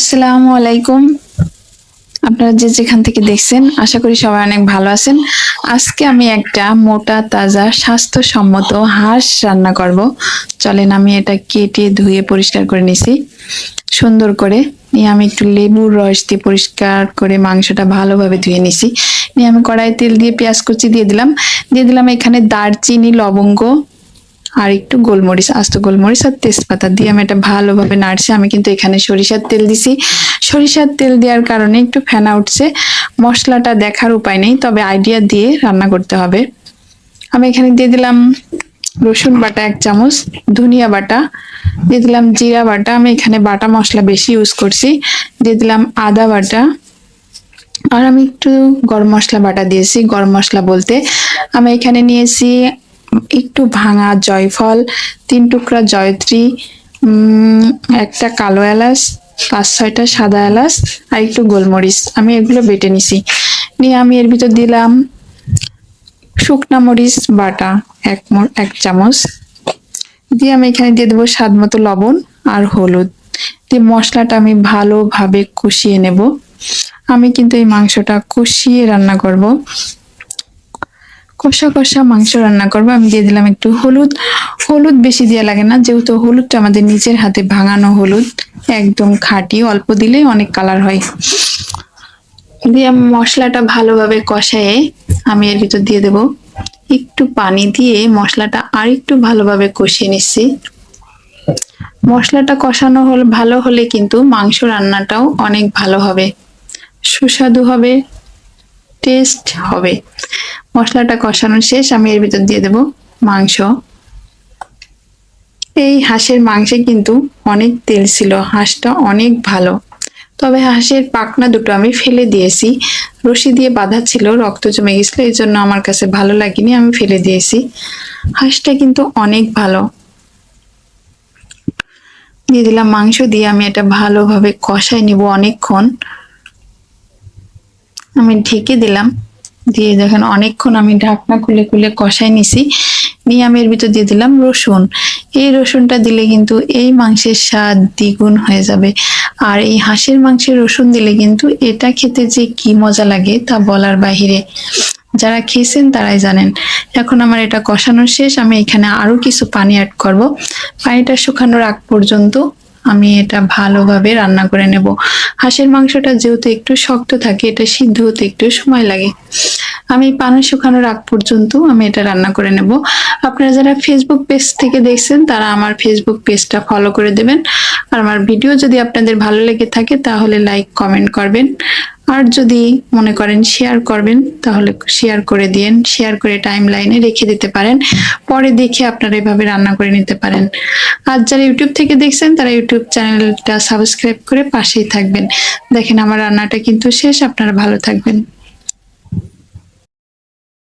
আসসালামু আলাইকুম। আপনারা যে যেখান থেকে দেখছেন, আশা করি সবাই অনেক ভালো আছেন। আজকে আমি একটা মোটা, তাজা, স্বাস্থ্যসম্মত হাঁস রান্না করব। চলেন আমি এটা কেটে ধুয়ে পরিষ্কার করে নিছি। সুন্দর করে নিয়ে আমি একটু লেবুর রস দিয়ে পরিষ্কার করে মাংসটা ভালোভাবে ধুয়ে নিছি। নিয়ে আমি কড়াই তেল দিয়ে পেঁয়াজ কুচি দিয়ে দিলাম। দিয়ে দিলাম এখানে দারচিনি, লবঙ্গ আর একটু গোলমরিচ, আস্ত গোলমরিচ আর তেজপাতা দিয়ে আমি এটা ভালোভাবে নাড়ছি। আমি কিন্তু এখানে সরিষার তেল দিছি। সরিষার তেল দেওয়ার কারণে একটু ফেনা উঠছে। মশলাটা দেখার উপায় নেই, তবে আইডিয়া দিয়ে রান্না করতে হবে। আমি এখানে দিয়ে দিলাম রসুন বাটা এক চামচ, ধনিয়া বাটা, দিয়ে দিলাম জিরা বাটা। আমি এখানে বাটা মশলা বেশি ইউজ করছি। দিয়ে দিলাম আদা বাটা। আর আমি একটু গরম মশলা বাটা দিয়েছি, গরম মশলা বলতে। আমি এখানে নিয়েছি একটু ভাঙা জয়ফল, তিন টুকরা জয়ত্রী একটা কালো এলাচ, পাঁচ ছয়টা সাদা এলাচ আর একটু গোলমরিচ। আমি এগুলো বেটে নিছি। নিয়ে আমি এর ভিতর দিলাম শুকনা মরিচ বাটা, এক এক চামচ। দিয়ে আমি এখানে দিয়ে দেবো স্বাদ মতো লবণ আর হলুদ। দিয়ে মশলাটা আমি ভালোভাবে কষিয়ে নেব। আমি কিন্তু এই মাংসটা কষিয়ে রান্না করব। কষা কষা মাংস রান্না করব। আমি দিয়ে দিলাম একটু হলুদ। হলুদ বেশি দেওয়া লাগে না, যেহেতু হলুদটা আমাদের নিজের হাতে ভাঙানো হলুদ, একদম খাঁটি, অল্প দিলে অনেক কালার হয়। দিয়ে মশলাটা ভালোভাবে কষায়ে আমি এর ভিতর দিয়ে দেব। একটু পানি দিয়ে মশলাটা আর একটু ভালোভাবে কষিয়ে নিচ্ছি। মশলাটা কষানো হলে, ভালো হলে কিন্তু মাংস রান্নাটাও অনেক ভালো হবে। সুস্বাদু হবে। টেস্ট হবে। মশলাটা কষানো শেষ, আমি এর ভিতর দিয়ে দেব মাংস। এই হাঁসের মাংসে কিন্তু অনেক তেল ছিল, হাঁসটা অনেক ভালো। তবে হাঁসের পাখনা দুটো আমি ফেলে দিয়েছি। রশি দিয়ে বাঁধা ছিল, রক্ত জমে গেছিল, এই জন্য আমার কাছে ভালো লাগেনি, আমি ফেলে দিয়েছি। হাঁসটা কিন্তু অনেক ভালো। দিয়ে দিলাম মাংস দিয়ে আমি এটা ভালোভাবে কষাই নিব অনেকক্ষণ। আমি ঢেকে দিলাম। দিয়ে দেখেন অনেকক্ষণ আমি ঢাকনা খুলে খুলে কষাই নিছি। নিয়ে আমি এর ভিতর দিয়ে দিলাম রসুন। এই রসুনটা দিলে কিন্তু এই মাংসের স্বাদ দ্বিগুণ হয়ে যাবে। আর এই হাঁসের মাংসের রসুন দিলে কিন্তু এটা খেতে যে কি মজা লাগে তা বলার বাহিরে। যারা খেয়েছেন তারাই জানেন। এখন আমার এটা কষানো শেষ। আমি এখানে আরও কিছু পানি অ্যাড করব। পানিটা শুকানোর আগ পর্যন্ত আমি এটা ভালোভাবে রান্না করে নেব। হাঁসের মাংসটা যেহেতু একটু শক্ত থাকে, এটা সিদ্ধ হতে একটু সময় লাগে। আমি পানা শুকানোর আগ পর্যন্ত আমি এটা রান্না করে নেব। আপনারা যারা ফেসবুক পেজ থেকে দেখছেন, তারা আমার ফেসবুক পেজটা ফলো করে দেবেন। আর আমার ভিডিও যদি আপনাদের ভালো লেগে থাকে, তাহলে লাইক কমেন্ট করবেন। আর যদি মনে করেন শেয়ার করবেন, তাহলে শেয়ার করে দিয়েন শেয়ার করে টাইম লাইনে রেখে দিতে পারেন। পরে দেখে আপনারা এভাবে রান্না করে নিতে পারেন। আর যারা ইউটিউব থেকে দেখছেন, তারা ইউটিউব চ্যানেলটা সাবস্ক্রাইব করে পাশেই থাকবেন। দেখেন আমার রান্নাটা কিন্তু শেষ, আপনারা ভালো থাকবেন।